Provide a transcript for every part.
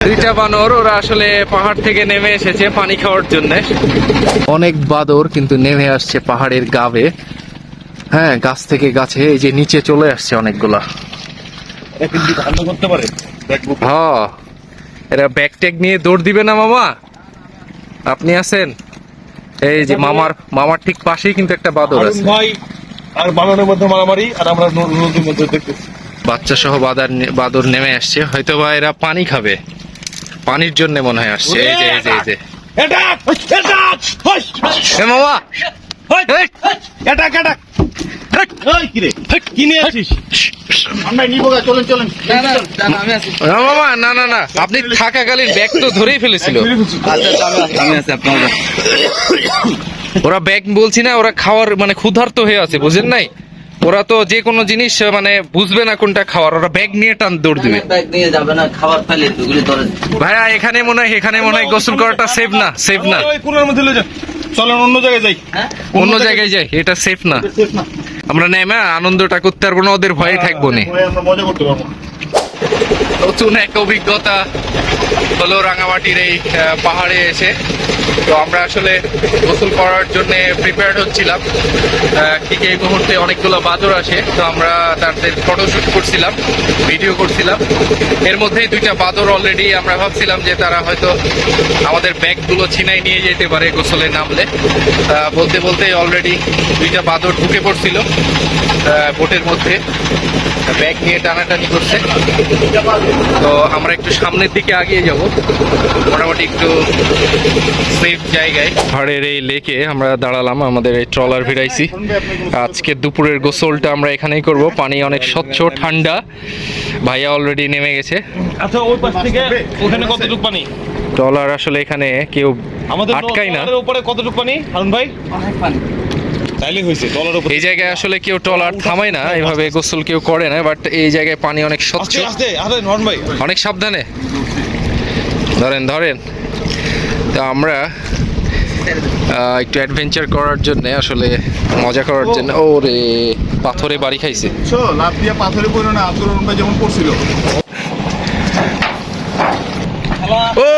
দুইটা বানর ওরা আসলে পাহাড় থেকে নেমে এসেছে পানি খাওয়ার জন্য। অনেক বাদর কিন্তু নেমে আসছে পাহাড়ের গাবে। হ্যাঁ গাছ থেকে গাছে এই যে নিচে চলে আসছে অনেকগুলা। করতে পারে দেখব হ এরা ব্যাগ ট্যাগ নিয়ে দৌড় দিবে না মামা? আপনি আছেন? এই যে মামার মামার ঠিক পাশেই কিন্তু একটা বাদর আছে। ভাই আর বানানোর মধ্যে মারামারি আর আমরা নদীর মধ্যে দেখতেছি। বাচ্চা সহ বাদার বাদর নেমে আসছে। হয়তো বা এরা পানি খাবে। পানির জন্য মনে হয় আসছে। এই যে যে যে। মামা। না না না আপনি থাকাকালীন ব্যাগ তো ধরেই ফেলেছিল। ওরা ব্যাগ বলছি না ওরা খাওয়ার মানে ক্ষুধার্ত হয়ে আছে বুঝেন নাই? ওরা তো যে কোনো জিনিস মানে বুঝবে না কোনটা খাওয়ার ওরা ব্যাগ নিয়ে টান দৌড় দিবে। ব্যাগ নিয়ে যাবে না খাবার ফেলে দুগুলি ধরে ভাইয়া এখানে মনে হয় এখানে মনে হয় গোসল করাটা সেফ না সেফ না। কোনার মধ্যে লয়ে যা। চলেন অন্য জায়গায় যাই। অন্য জায়গায় যাই এটা সেফ না। আমরা নেমে আনন্দটা করতে পারব না ওদের ভয়ে থাকব না। মজা করতে পারব না। নতুন এক অভিজ্ঞতা হলো রাঙামাটির এই পাহাড়ে এসে। তো আমরা আসলে গোসল করার জন্য প্রিপেয়ার্ড হচ্ছিলাম। ঠিক এই মুহূর্তে অনেকগুলো বাদর আসে, তো আমরা তাদের ফটোশুট করছিলাম ভিডিও করছিলাম। এর মধ্যেই দুইটা বাদর অলরেডি আমরা ভাবছিলাম যে তারা হয়তো আমাদের ব্যাগগুলো ছিনাই নিয়ে যেতে পারে গোসলে নামলে। বলতে বলতে অলরেডি দুইটা বাদর ঢুকে পড়ছিল বোটের মধ্যে। ব্যাগ নিয়ে টানাটানি করছে। তো আমরা একটু সামনের দিকে আগিয়ে যাব। মোটামুটি একটু সেফ জায়গায়। ঘরের এই লেকে আমরা দাঁড়ালাম আমাদের এই ট্রলার ভিড়াইছি। আজকে দুপুরের গোসলটা আমরা এখানেই করব। পানি অনেক স্বচ্ছ ঠান্ডা। ভাইয়া অলরেডি নেমে গেছে। আচ্ছা ওই পাশ থেকে ওখানে কতটুকু পানি? ট্রলার আসলে এখানে কেউ আমাদের আটকাই না। নৌকার উপরে কতটুকু পানি? হারুন ভাই? অনেক পানি। তাইলে হয়েছে ডলার উপরে এই জায়গায় আসলে কেউ ট্রলার থামায় না এভাবে গোসল কেউ করে না বাট এই জায়গায় পানি অনেক স্বচ্ছ। আস্তে আস্তে আরে হারুন ভাই। অনেক সাবধানে। ধরেন ধরেন। তো আমরা একটু অ্যাডভেঞ্চার করার জন্য আসলে মজা করার জন্য ও রে পাথরে বাড়ি খাইছে। চো লাভ দিয়ে পাথরে পড়ো না আব্দুর যেমন করছিল। ও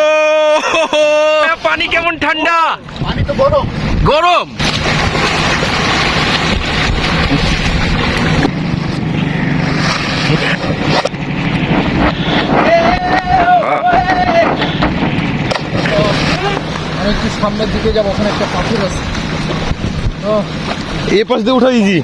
পানি কেমন ঠান্ডা? পানি তো গরম। গরম? আমি একটু সামনের দিকে যাব ওখানে একটা পাথর আছে। এ পাশ দিয়ে উঠা ইজি